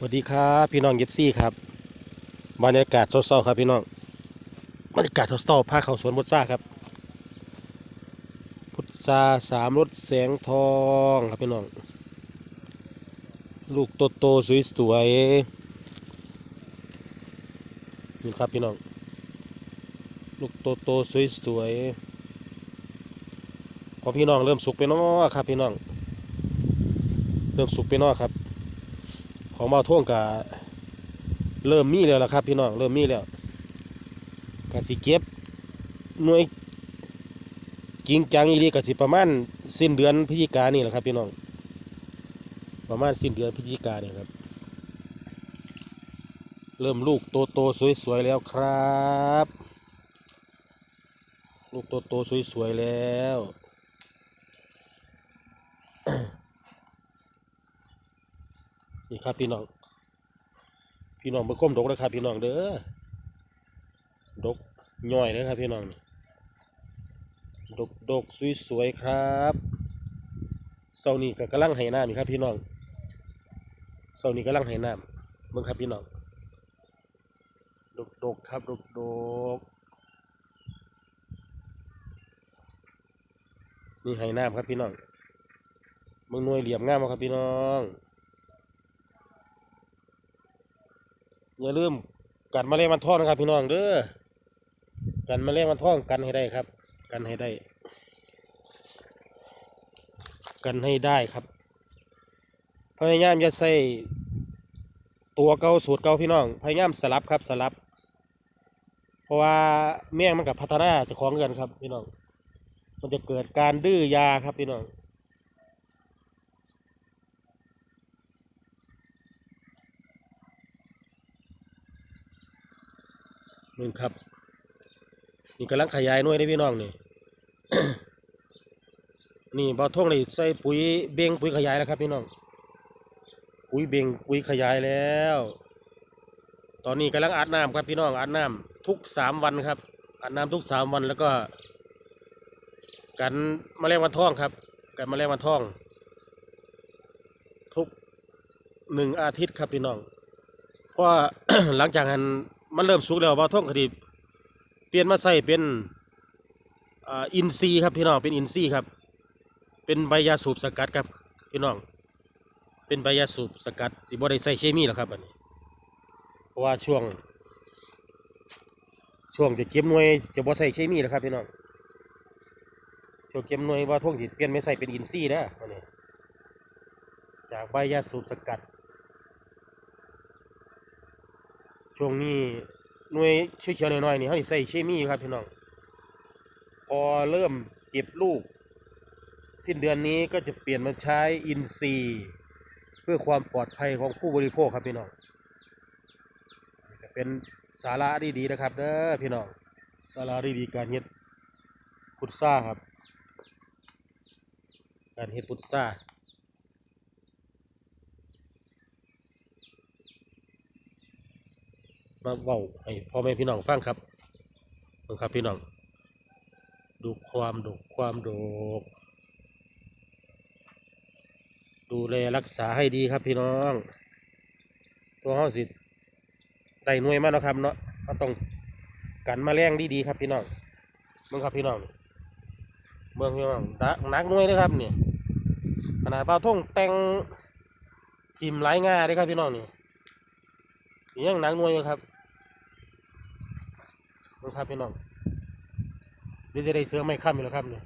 สวัสดีครับพี่น้องเย็บซี่ครับบรรยากาศเศร้าๆครับพี่น้องบรรยากาศเศร้าๆพาเขาสวนพุทราครับ พุทราสามรถแสงทองครับพี่น้อง ลูกโตโตๆสวยๆนี่ครับพี่น้อง ลูกโตโตๆสวยๆของพี่น้องเริ่มสุกไปเนอครับพี่น้อง เริ่มสุกไปเนอครับ ของเบาท่วงกะเริ่มมีแล้วล่ะครับ พี่น้องเริ่มมีแล้วกสิเก็บหน่วยจริงจังอีหลีกสิประมาณสิ้นเดือนพฤศจิกายนนี่แหละครับ พี่น้องประมาณสิ้นเดือนพฤศจิกายนเนี่ยครับ เริ่มลูกโตโตๆสวยๆแล้วครับ ลูกโตโตๆสวยๆแล้ว นี่ครับพี่น้อง พี่น้องเบิ่งคมดกเลยครับพี่น้องเด้อ ดกย่อยเลยครับพี่น้อง ดกดกสวยๆครับเสานี้ก็กำลังให้น้ำนี่ครับพี่น้องเสานี้กำลังให้น้ำเบิ่งครับพี่น้อง ดกดกครับดกดกนี่ให้น้ำครับพี่น้องเบิ่งหน่วยเหลี่ยมงามครับพี่น้อง อย่าลืมกันแมลงวันทองนะครับ พี่น้องเด้อกันแมลงวันทองกันให้ได้ครับ กันให้ได้ กันให้ได้ครับพยายามอย่าใส่ตัวเก่าสูตรเก่าพี่น้องพยายามสลับครับสลับ เพราะว่าแมงมันกับพัฒนาจะของกันครับพี่น้อง มันจะเกิดการดื้อยาครับพี่น้อง นี่ครับ นี่กำลังขยายหน่วยได้พี่น้องนี่ นี่บ่อท่งนี่ใส่ปุ๋ยเบงปุ๋ยขยายแล้วครับพี่น้อง ปุ๋ยเบงปุ๋ยขยายแล้ว ตอนนี้กำลังอัดน้ำครับพี่น้องอัดน้ำทุกสามวันครับอัดน้ำทุกสามวันแล้วก็ กันแมลงวันท่องครับ กันแมลงวันท่อง ทุกหนึ่งอาทิตย์ครับพี่น้องเพราะหลังจากนั้น มันเริ่มสุกแล้วบ่าวท่องคดีเปลี่ยนมาใส่เป็นอินซีครับพี่น้องเป็นอินซีครับ เป็นใบยาสูบสกัดครับพี่น้อง เป็นใบยาสูบสกัดสิบ่ได้ใส่เคมีหรอกครับอันนี้ เพราะว่าช่วง ช่วงจะเก็บหน่วยจะบ่ใส่เคมีหรอกครับพี่น้องช่วงเก็บหน่วยว่าท่องสิเปลี่ยนไม่ใส่เป็นอินซีย์นะอันนี้ จากใบยาสูบสกัด ช่วงนี้หน่วยเขียวๆหน่อยๆนี่เขาใส่เคมีครับพี่น้อง พอเริ่มเก็บลูก สิ้นเดือนนี้ก็จะเปลี่ยนมาใช้อินทรีย์ เพื่อความปลอดภัยของผู้บริโภคครับพี่น้องนี่ก็เป็นสาระดีๆนะครับเด้อพี่น้องสาระดีๆการเฮ็ดพุทราครับ การเฮ็ดพุทรา มาเว้าให้พ่อแม่พี่น้องฟังครับฟังครับพี่น้อง ดูความดกความดกดูแลรักษาให้ดีครับพี่น้อง ตัวห้องสิได้หน่วยมาเนะครับเนาะก็ต้องกันแมาแรงดีๆครับพี่น้องเมืองครับพี่น้องเมืองพี่น้องนักนักหน่วยเลยครับเนี่ยขนาดเบาท่งแต่งจิมหลายงาเลยครับพี่น้องนี่นี่ย งหนักหน่วยอยู่ครับนี่ครับพี่น้องเดี๋ยวจะได้เสือไม่ค่ำอีกแล้วครับเนี่ย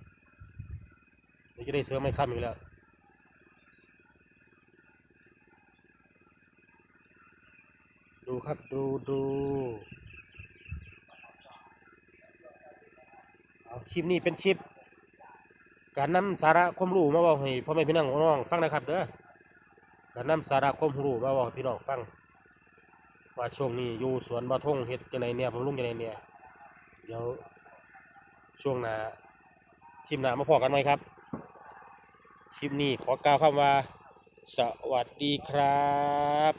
เดี๋ยวจะได้เสือไม่ค่ำอีกแล้วดูครับดูดูอาคลิปนี้เป็นคลิปการนำสาระความรู้มาบอกให้พ่อแม่พี่น้องน้องฟังนะครับเด้อการนำสาระความรู้มาบอกพี่น้องฟัง ว่าช่วงนี้อยู่สวนบะทงเฮ็ดจังไดเนี่ยผมลุงจังไดเนี่ยเดี๋ยวช่วงหน้าชิมหน้ามาพอกันไหมครับคลิปนี้ขอกล่าวคำว่า สวัสดีครับ